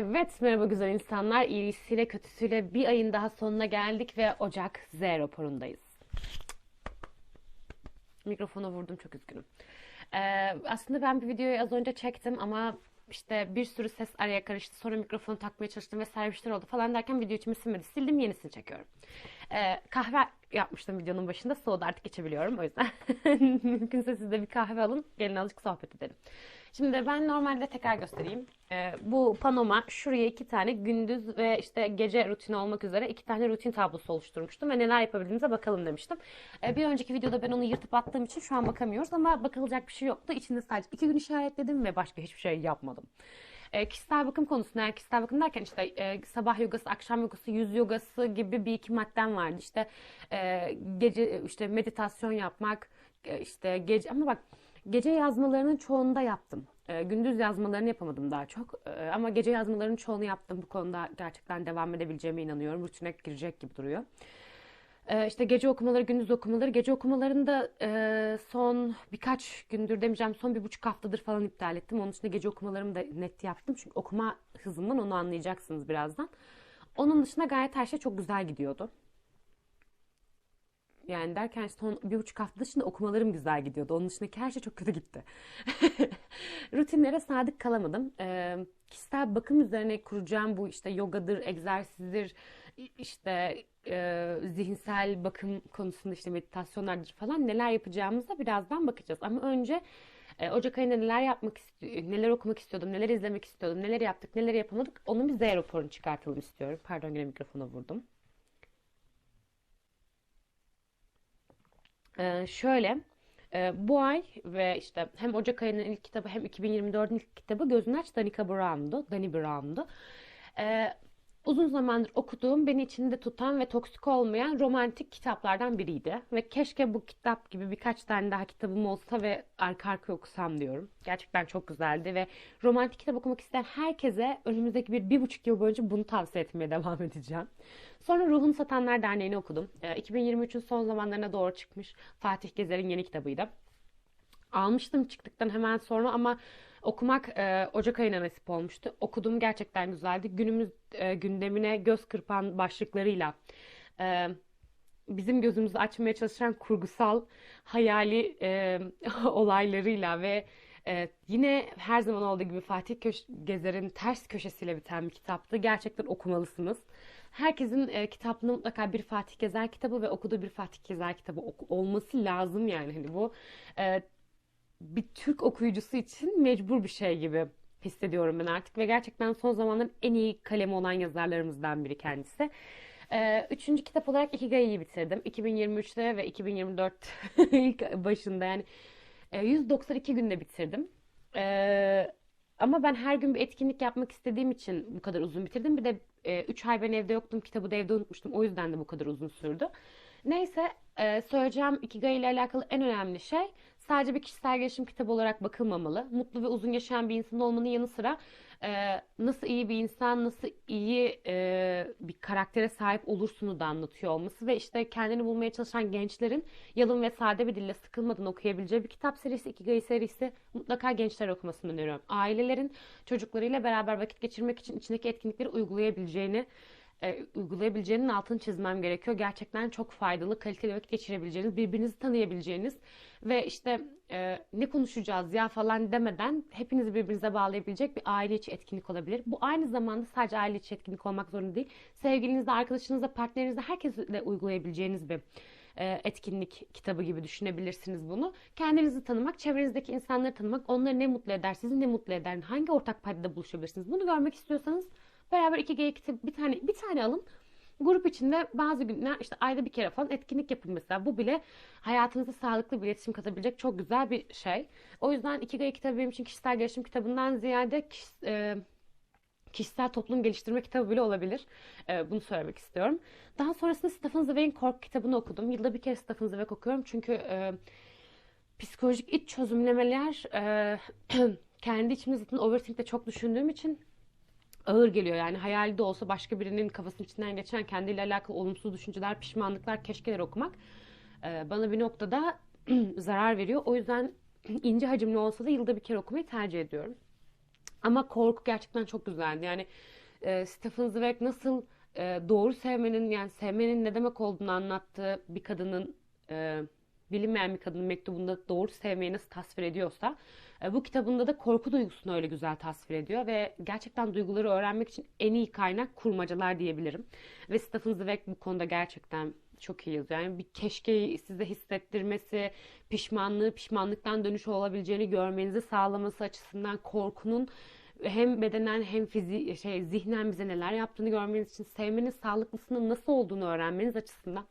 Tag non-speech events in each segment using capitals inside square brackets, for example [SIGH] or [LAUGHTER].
Evet, merhaba güzel insanlar. İyisiyle kötüsüyle bir ayın daha sonuna geldik ve Ocak Z raporundayız. Mikrofona vurdum, çok üzgünüm. Ee, aslında ben bir videoyu az önce çektim ama işte bir sürü ses araya karıştı. Sonra mikrofonu takmaya çalıştım vesaire bir şeyler oldu falan derken video içime sinmedi. Sildim, yenisini çekiyorum. Ee, kahve yapmıştım videonun başında. Soğudu artık içebiliyorum. O yüzden [LAUGHS] mümkünse siz de bir kahve alın. Gelin azıcık sohbet edelim. Şimdi ben normalde tekrar göstereyim. Ee, bu panoma şuraya iki tane gündüz ve işte gece rutini olmak üzere iki tane rutin tablosu oluşturmuştum ve neler yapabildiğimize bakalım demiştim. Ee, bir önceki videoda ben onu yırtıp attığım için şu an bakamıyoruz ama bakılacak bir şey yoktu. İçinde sadece iki gün işaretledim ve başka hiçbir şey yapmadım. E, kişisel bakım konusunda yani kişisel bakım derken işte e, sabah yogası, akşam yogası, yüz yogası gibi bir iki maddem vardı. İşte e, gece işte meditasyon yapmak, e, işte gece ama bak Gece yazmalarının çoğunu da yaptım. E, gündüz yazmalarını yapamadım daha çok. E, ama gece yazmalarının çoğunu yaptım. Bu konuda gerçekten devam edebileceğime inanıyorum. Rutine girecek gibi duruyor. E, işte gece okumaları, gündüz okumaları. Gece okumalarını e, son birkaç gündür demeyeceğim son bir buçuk haftadır falan iptal ettim. Onun dışında gece okumalarımı da net yaptım. Çünkü okuma hızımdan onu anlayacaksınız birazdan. Onun dışında gayet her şey çok güzel gidiyordu. Yani derken son bir buçuk hafta dışında okumalarım güzel gidiyordu. Onun dışındaki her şey çok kötü gitti. [LAUGHS] Rutinlere sadık kalamadım. Ee, kişisel bakım üzerine kuracağım bu işte yogadır, egzersizdir, işte e, zihinsel bakım konusunda işte meditasyonlardır falan neler yapacağımıza birazdan bakacağız. Ama önce e, Ocak ayında neler yapmak neler okumak istiyordum, neler izlemek istiyordum, neler yaptık, neler yapamadık. Onun bir Z raporunu çıkartalım istiyorum. Pardon yine mikrofona vurdum. Ee, şöyle e, bu ay ve işte hem Ocak ayının ilk kitabı hem 2024'ün ilk kitabı Gözün Aç Danica Brown'du. Danny Brown'du. Ee, uzun zamandır okuduğum, beni içinde tutan ve toksik olmayan romantik kitaplardan biriydi. Ve keşke bu kitap gibi birkaç tane daha kitabım olsa ve arka arkaya okusam diyorum. Gerçekten çok güzeldi ve romantik kitap okumak isteyen herkese önümüzdeki bir, bir buçuk yıl boyunca bunu tavsiye etmeye devam edeceğim. Sonra Ruhunu Satanlar Derneği'ni okudum. 2023'ün son zamanlarına doğru çıkmış Fatih Gezer'in yeni kitabıydı. Almıştım çıktıktan hemen sonra ama okumak e, Ocak ayına nasip olmuştu. Okudum gerçekten güzeldi. Günümüz e, gündemine göz kırpan başlıklarıyla e, bizim gözümüzü açmaya çalışan kurgusal hayali e, [LAUGHS] olaylarıyla ve e, yine her zaman olduğu gibi Fatih Köş Gezer'in ters köşesiyle biten bir kitaptı. Gerçekten okumalısınız. Herkesin e, kitaplığında mutlaka bir Fatih Gezer kitabı ve okuduğu bir Fatih Gezer kitabı olması lazım yani. Hani bu e, bir Türk okuyucusu için mecbur bir şey gibi hissediyorum ben artık ve gerçekten son zamanların en iyi kalemi olan yazarlarımızdan biri kendisi. Ee, üçüncü kitap olarak Ikigai'yi bitirdim. 2023'te ve 2024 [LAUGHS] ilk başında yani 192 e, günde bitirdim. Ee, ama ben her gün bir etkinlik yapmak istediğim için bu kadar uzun bitirdim. Bir de 3 e, ay ben evde yoktum. Kitabı da evde unutmuştum. O yüzden de bu kadar uzun sürdü. Neyse e, söyleyeceğim Ikigai ile alakalı en önemli şey sadece bir kişisel gelişim kitabı olarak bakılmamalı. Mutlu ve uzun yaşayan bir insan olmanın yanı sıra e, nasıl iyi bir insan, nasıl iyi e, bir karaktere sahip olursunu da anlatıyor olması ve işte kendini bulmaya çalışan gençlerin yalın ve sade bir dille sıkılmadan okuyabileceği bir kitap serisi, Ikigai serisi mutlaka gençler okumasını öneriyorum. Ailelerin çocuklarıyla beraber vakit geçirmek için içindeki etkinlikleri uygulayabileceğini e, uygulayabileceğinin altını çizmem gerekiyor. Gerçekten çok faydalı, kaliteli vakit geçirebileceğiniz, birbirinizi tanıyabileceğiniz ve işte e, ne konuşacağız ya falan demeden hepinizi birbirinize bağlayabilecek bir aile içi etkinlik olabilir. Bu aynı zamanda sadece aile içi etkinlik olmak zorunda değil. Sevgilinizle, arkadaşınızla, partnerinizle herkesle uygulayabileceğiniz bir e, etkinlik kitabı gibi düşünebilirsiniz bunu. Kendinizi tanımak, çevrenizdeki insanları tanımak, onları ne mutlu eder, sizi ne mutlu eder, hangi ortak paydada buluşabilirsiniz. Bunu görmek istiyorsanız beraber iki g kitap bir tane bir tane alın. Grup içinde bazı günler işte ayda bir kere falan etkinlik yapın mesela. Bu bile hayatınıza sağlıklı bir iletişim katabilecek çok güzel bir şey. O yüzden Ikigai kitabı benim için kişisel gelişim kitabından ziyade kişi, e, kişisel toplum geliştirme kitabı bile olabilir. E, bunu söylemek istiyorum. Daha sonrasında Stephen Zweig'in Korku kitabını okudum. Yılda bir kere Stephen Zweig okuyorum. Çünkü e, psikolojik iç çözümlemeler e, [CLEARS THROAT] kendi içimde zaten overthink'te çok düşündüğüm için ağır geliyor. Yani hayali de olsa başka birinin kafasının içinden geçen kendiyle alakalı olumsuz düşünceler, pişmanlıklar, keşkeler okumak e, bana bir noktada [CLEARS THROAT] zarar veriyor. O yüzden [CLEARS THROAT] ince hacimli olsa da yılda bir kere okumayı tercih ediyorum. Ama korku gerçekten çok güzeldi. Yani e, Stephen Zweig nasıl e, doğru sevmenin yani sevmenin ne demek olduğunu anlattığı bir kadının e, bilinmeyen bir kadının mektubunda doğru sevmeyi nasıl tasvir ediyorsa e, bu kitabında da korku duygusunu öyle güzel tasvir ediyor ve gerçekten duyguları öğrenmek için en iyi kaynak kurmacalar diyebilirim. Ve Stephen Zweig bu konuda gerçekten çok iyi yazıyor. Yani bir keşkeyi size hissettirmesi, pişmanlığı, pişmanlıktan dönüş olabileceğini görmenizi sağlaması açısından korkunun hem bedenen hem fizi şey zihnen bize neler yaptığını görmeniz için sevmenin sağlıklısının nasıl olduğunu öğrenmeniz açısından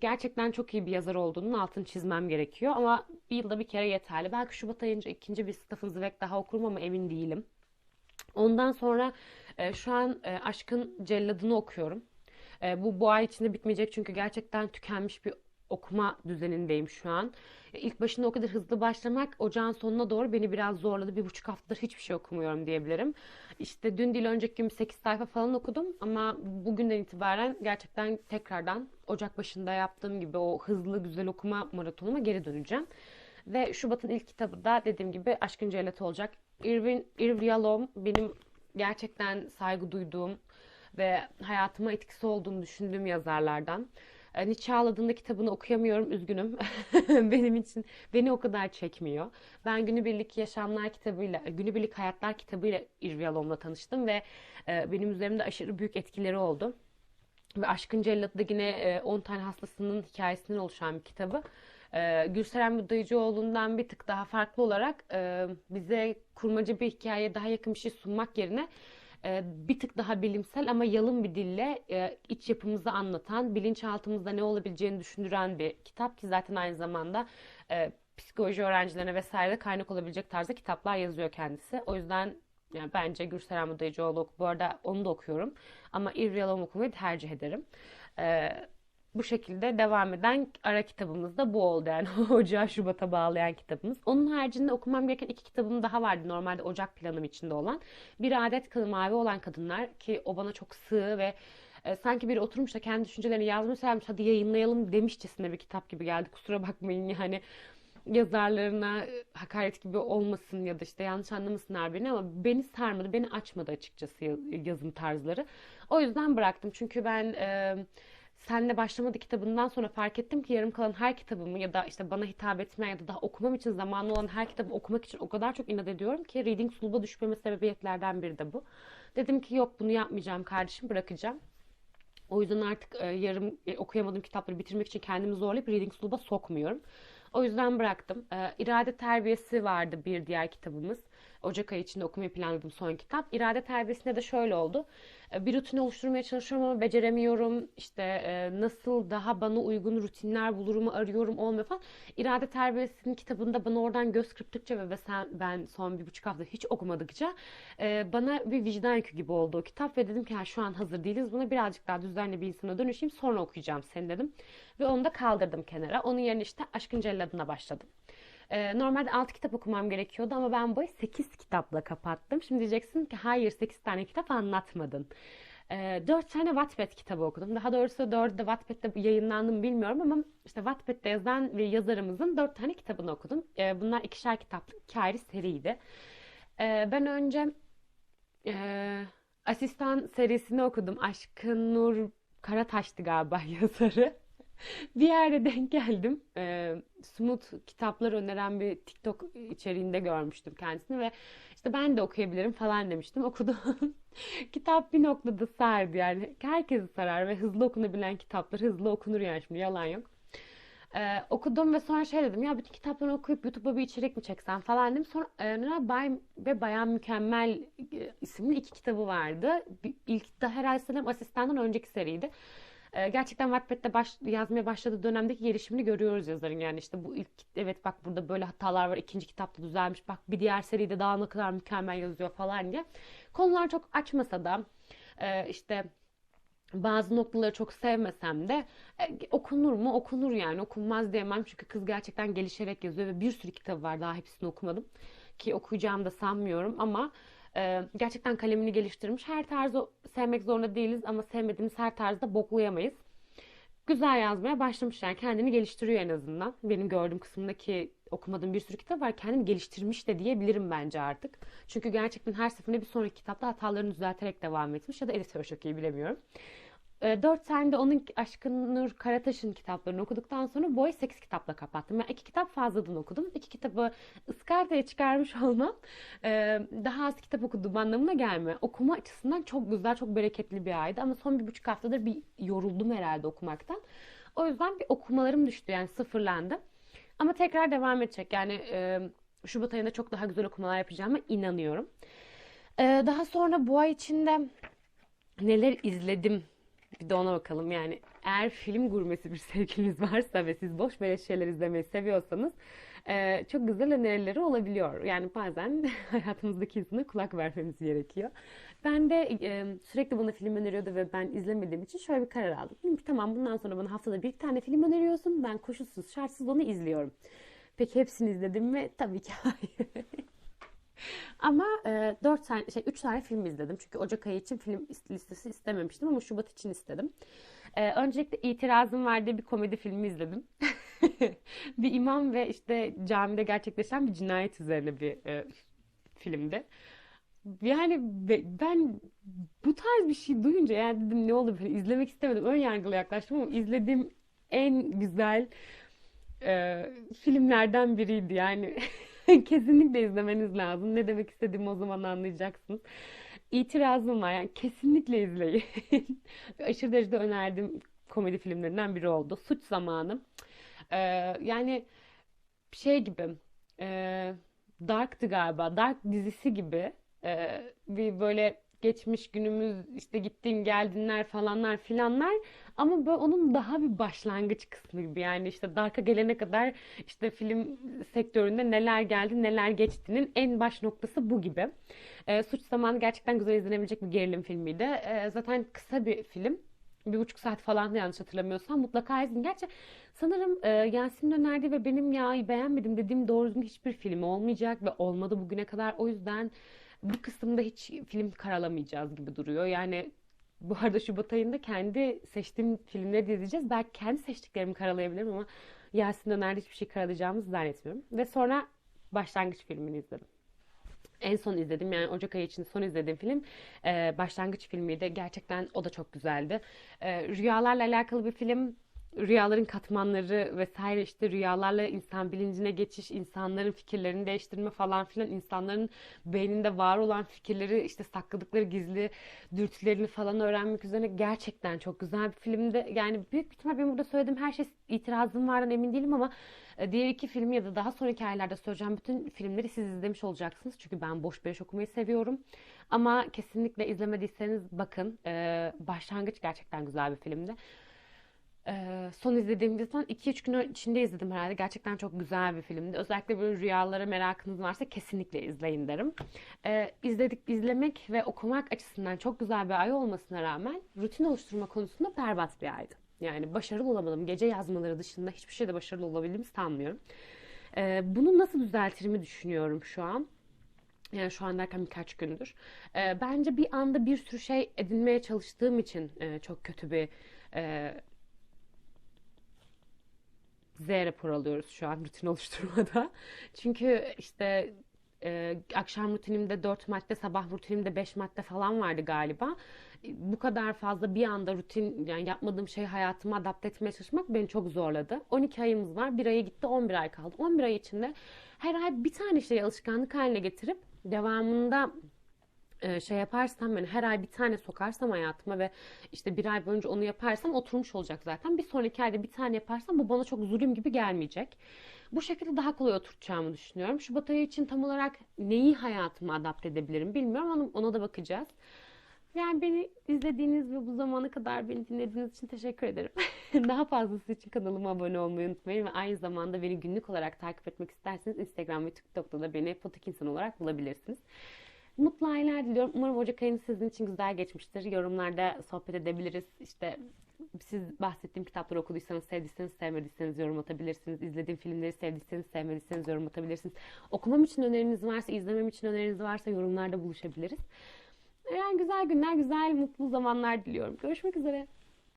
gerçekten çok iyi bir yazar olduğunun altını çizmem gerekiyor. Ama bir yılda bir kere yeterli. Belki Şubat ayınca ikinci bir Stephen Zweig daha okurum ama emin değilim. Ondan sonra e, şu an e, Aşkın Celladını okuyorum. E, bu bu ay içinde bitmeyecek çünkü gerçekten tükenmiş bir okuma düzenindeyim şu an. E, İlk başında o kadar hızlı başlamak ocağın sonuna doğru beni biraz zorladı. Bir buçuk haftadır hiçbir şey okumuyorum diyebilirim. İşte dün değil önceki gün 8 sayfa falan okudum ama bugünden itibaren gerçekten tekrardan Ocak başında yaptığım gibi o hızlı güzel okuma maratonuma geri döneceğim. Ve Şubat'ın ilk kitabı da dediğim gibi Aşkın Celleti olacak. Irvin, Irv Yalom benim gerçekten saygı duyduğum ve hayatıma etkisi olduğunu düşündüğüm yazarlardan. E, Nietzsche Ağladığında kitabını okuyamıyorum, üzgünüm. [LAUGHS] Benim için beni o kadar çekmiyor. Ben Günübirlik Yaşamlar kitabıyla, Günübirlik Hayatlar kitabıyla Irv Yalom'la tanıştım ve e, benim üzerimde aşırı büyük etkileri oldu. Ve Aşkın Cellatı da yine e, 10 tane hastasının hikayesinden oluşan bir kitabı. E, Gülseren Müddəicioğlu'ndan bir tık daha farklı olarak e, bize kurmaca bir hikaye daha yakın bir şey sunmak yerine e, bir tık daha bilimsel ama yalın bir dille e, iç yapımızı anlatan, bilinçaltımızda ne olabileceğini düşündüren bir kitap ki zaten aynı zamanda e, psikoloji öğrencilerine vesaire kaynak olabilecek tarzda kitaplar yazıyor kendisi. O yüzden yani bence Gürsel Mudayıcıoğlu bu arada onu da okuyorum ama İrriyalom okumayı tercih ederim. Ee, bu şekilde devam eden ara kitabımız da bu oldu yani [LAUGHS] Ocağı Şubat'a bağlayan kitabımız. Onun haricinde okumam gereken iki kitabım daha vardı normalde Ocak planım içinde olan. Bir adet kadın mavi olan kadınlar ki o bana çok sığ ve e, sanki biri oturmuş da kendi düşüncelerini yazmış vermiş hadi yayınlayalım demişçesine bir kitap gibi geldi. Kusura bakmayın yani yazarlarına hakaret gibi olmasın ya da işte yanlış anlamasınlar beni ama beni sarmadı, beni açmadı açıkçası yazım tarzları. O yüzden bıraktım. Çünkü ben e, Senle Başlamadı kitabından sonra fark ettim ki yarım kalan her kitabımı ya da işte bana hitap etmeyen ya da daha okumam için zamanlı olan her kitabı okumak için o kadar çok inat ediyorum ki reading sloop'a düşmeme sebebiyetlerden biri de bu. Dedim ki yok bunu yapmayacağım kardeşim bırakacağım. O yüzden artık e, yarım e, okuyamadığım kitapları bitirmek için kendimi zorlayıp reading sloop'a sokmuyorum. O yüzden bıraktım. E, İrade Terbiyesi vardı bir diğer kitabımız. Ocak ayı içinde okumayı planladığım son kitap. İrade terbiyesinde de şöyle oldu. E, bir rutin oluşturmaya çalışıyorum ama beceremiyorum. İşte e, nasıl daha bana uygun rutinler bulurumu arıyorum olmuyor falan. İrade terbiyesinin kitabında bana oradan göz kırptıkça ve sen, ben son bir buçuk hafta hiç okumadıkça e, bana bir vicdan yükü gibi oldu o kitap ve dedim ki şu an hazır değiliz buna birazcık daha düzenli bir insana dönüşeyim sonra okuyacağım seni dedim. Ve onu da kaldırdım kenara. Onun yerine işte Aşkın Celladına başladım. Ee, normalde 6 kitap okumam gerekiyordu ama ben bu 8 kitapla kapattım. Şimdi diyeceksin ki hayır 8 tane kitap anlatmadın. Ee, 4 tane Wattpad kitabı okudum. Daha doğrusu 4'ü de Wattpad'de yayınlandı mı bilmiyorum ama işte Wattpad'de yazan ve yazarımızın 4 tane kitabını okudum. Ee, bunlar ikişer kitaplık iki ayrı seriydi. Ee, ben önce e, Asistan serisini okudum. Aşkın Nur Karataş'tı galiba [LAUGHS] yazarı. [LAUGHS] Bir yerde denk geldim. E, Smooth kitaplar öneren bir TikTok içeriğinde görmüştüm kendisini ve işte ben de okuyabilirim falan demiştim. [LAUGHS] Okudum. Kitap bir noktada sardı yani. Herkesi sarar ve hızlı okunabilen kitaplar hızlı okunur yani şimdi yalan yok. Ee, okudum ve sonra şey dedim ya bütün kitapları okuyup YouTube'a bir içerik mi çeksem falan dedim. Sonra e, Bay ve Bayan Mükemmel e, isimli iki kitabı vardı. İlk de herhalde sanırım asistandan önceki seriydi. Ee, gerçekten Wattpad'de baş, yazmaya başladığı dönemdeki gelişimini görüyoruz yazarın. Yani işte bu ilk evet bak burada böyle hatalar var. ikinci kitapta düzelmiş. Bak bir diğer seride daha ne kadar mükemmel yazıyor falan diye. Konular çok açmasa da e, işte bazı noktaları çok sevmesem de e, okunur mu? Okunur yani. Okunmaz diyemem çünkü kız gerçekten gelişerek yazıyor ve bir sürü kitabı var. Daha hepsini okumadım. Ki okuyacağımı da sanmıyorum ama ee, gerçekten kalemini geliştirmiş. Her tarzı sevmek zorunda değiliz ama sevmediğimiz her tarzda boklayamayız. güzel yazmaya başlamış yani kendini geliştiriyor en azından. Benim gördüğüm kısımdaki okumadığım bir sürü kitap var. Kendini geliştirmiş de diyebilirim bence artık. Çünkü gerçekten her seferinde bir sonraki kitapta hatalarını düzelterek devam etmiş ya da editör çok iyi bilemiyorum. E, 4 tane de onun Aşkın Nur Karataş'ın kitaplarını okuduktan sonra boy 8 kitapla kapattım. Yani iki kitap fazladan okudum. İki kitabı ıskartaya çıkarmış [LAUGHS] olmam e, daha az kitap okuduğum anlamına gelmiyor. Okuma açısından çok güzel, çok bereketli bir aydı. Ama son bir buçuk haftadır bir yoruldum herhalde okumaktan. O yüzden bir okumalarım düştü yani sıfırlandı. Ama tekrar devam edecek. Yani e, Şubat ayında çok daha güzel okumalar yapacağıma inanıyorum. E, daha sonra bu ay içinde neler izledim bir de ona bakalım. Yani eğer film gurmesi bir [LAUGHS] sevgiliniz varsa ve siz boş beleş şeyler izlemeyi seviyorsanız e, çok güzel önerileri olabiliyor. Yani bazen [LAUGHS] hayatımızdaki insana kulak vermemiz gerekiyor. Ben de e, sürekli bana film öneriyordu ve ben izlemediğim için şöyle bir karar aldım. Dedim ki tamam bundan sonra bana haftada bir tane film öneriyorsun. Ben koşulsuz şartsız onu izliyorum. Peki hepsini izledim mi? Tabii ki hayır. [LAUGHS] Ama e, 4 tane şey 3 tane film izledim. Çünkü Ocak ayı için film listesi istememiştim ama Şubat için istedim. E, öncelikle itirazım var diye bir komedi filmi izledim. [LAUGHS] bir imam ve işte camide gerçekleşen bir cinayet üzerine bir e, filmdi. Yani ben bu tarz bir şey duyunca yani dedim ne oldu böyle izlemek istemedim. Ön yargılı yaklaştım ama izlediğim en güzel e, filmlerden biriydi yani. [LAUGHS] [LAUGHS] Kesinlikle izlemeniz lazım. Ne demek istediğimi o zaman anlayacaksınız. İtirazım var yani kesinlikle izleyin. [LAUGHS] Aşırı derecede önerdiğim komedi filmlerinden biri oldu. Suç Zamanı. Ee, yani şey gibi e, Dark'tı galiba. Dark dizisi gibi e, bir böyle geçmiş günümüz işte gittin geldinler falanlar filanlar ama böyle onun daha bir başlangıç kısmı gibi yani işte Dark'a gelene kadar işte film sektöründe neler geldi neler geçtiğinin en baş noktası bu gibi. E, Suç Zamanı gerçekten güzel izlenebilecek bir gerilim filmiydi. E, zaten kısa bir film. Bir buçuk saat falan yanlış hatırlamıyorsam mutlaka izleyin. Gerçi sanırım e, Yasin'in önerdiği ve benim ya beğenmedim dediğim doğru hiçbir film olmayacak ve olmadı bugüne kadar. O yüzden bu kısımda hiç film karalamayacağız gibi duruyor. Yani bu arada Şubat ayında kendi seçtiğim filmleri de izleyeceğiz. Belki kendi seçtiklerimi karalayabilirim ama Yasin Döner'de hiçbir şey karalayacağımızı zannetmiyorum. Ve sonra başlangıç filmini izledim. En son izledim yani Ocak ayı için son izlediğim film e, başlangıç filmiydi. Gerçekten o da çok güzeldi. E, rüyalarla alakalı bir film rüyaların katmanları vesaire işte rüyalarla insan bilincine geçiş, insanların fikirlerini değiştirme falan filan, insanların beyninde var olan fikirleri işte sakladıkları gizli dürtülerini falan öğrenmek üzerine gerçekten çok güzel bir filmdi. Yani büyük bir ihtimal benim burada söylediğim her şey itirazım vardan emin değilim ama e, diğer iki filmi ya da daha sonraki aylarda söyleyeceğim bütün filmleri siz izlemiş olacaksınız. Çünkü ben boş beleş okumayı seviyorum. Ama kesinlikle izlemediyseniz bakın. Ee, başlangıç gerçekten güzel bir filmdi. Son izlediğim zaman 2-3 gün içinde izledim herhalde. Gerçekten çok güzel bir filmdi. Özellikle böyle rüyalara merakınız varsa kesinlikle izleyin derim. Ee, izledik, izlemek ve okumak açısından çok güzel bir ay olmasına rağmen rutin oluşturma konusunda berbat bir aydı. Yani başarılı olamadım. Gece yazmaları dışında hiçbir şeyde başarılı olabildiğimi sanmıyorum. Ee, bunu nasıl düzeltirimi düşünüyorum şu an. Yani şu an derken birkaç gündür. Ee, bence bir anda bir sürü şey edinmeye çalıştığım için e, çok kötü bir e, Z rapor alıyoruz şu an rutin [LAUGHS] oluşturmada. Çünkü işte e, akşam rutinimde 4 madde, sabah rutinimde 5 madde falan vardı galiba. Bu kadar fazla bir anda rutin yani yapmadığım şey hayatıma adapte etmeye çalışmak beni çok zorladı. 12 ayımız var. Bir ayı gitti 11 ay kaldı. 11 ay içinde her ay bir tane şeyi alışkanlık haline getirip devamında e, şey yaparsam yani her ay bir tane sokarsam hayatıma ve işte bir ay boyunca onu yaparsam oturmuş olacak zaten. Bir sonraki ayda bir tane yaparsam bu bana çok zulüm gibi gelmeyecek. Bu şekilde daha kolay oturtacağımı düşünüyorum. Şubat ayı için tam olarak neyi hayatıma adapte edebilirim bilmiyorum. Ona, ona da bakacağız. Yani beni izlediğiniz ve bu zamana kadar beni dinlediğiniz için teşekkür ederim. [LAUGHS] Daha fazlası için kanalıma abone olmayı unutmayın ve aynı zamanda beni günlük olarak takip etmek isterseniz Instagram ve TikTok'ta da beni Fotik insan olarak bulabilirsiniz. Mutlu aylar diliyorum. Umarım Ocak ayınız sizin için güzel geçmiştir. Yorumlarda sohbet edebiliriz. İşte siz bahsettiğim kitapları okuduysanız, sevdiyseniz, sevmediyseniz yorum atabilirsiniz. İzlediğim filmleri sevdiyseniz, sevmediyseniz yorum atabilirsiniz. Okumam için öneriniz varsa, izlemem için öneriniz varsa yorumlarda buluşabiliriz. Yani güzel günler, güzel, mutlu zamanlar diliyorum. Görüşmek üzere.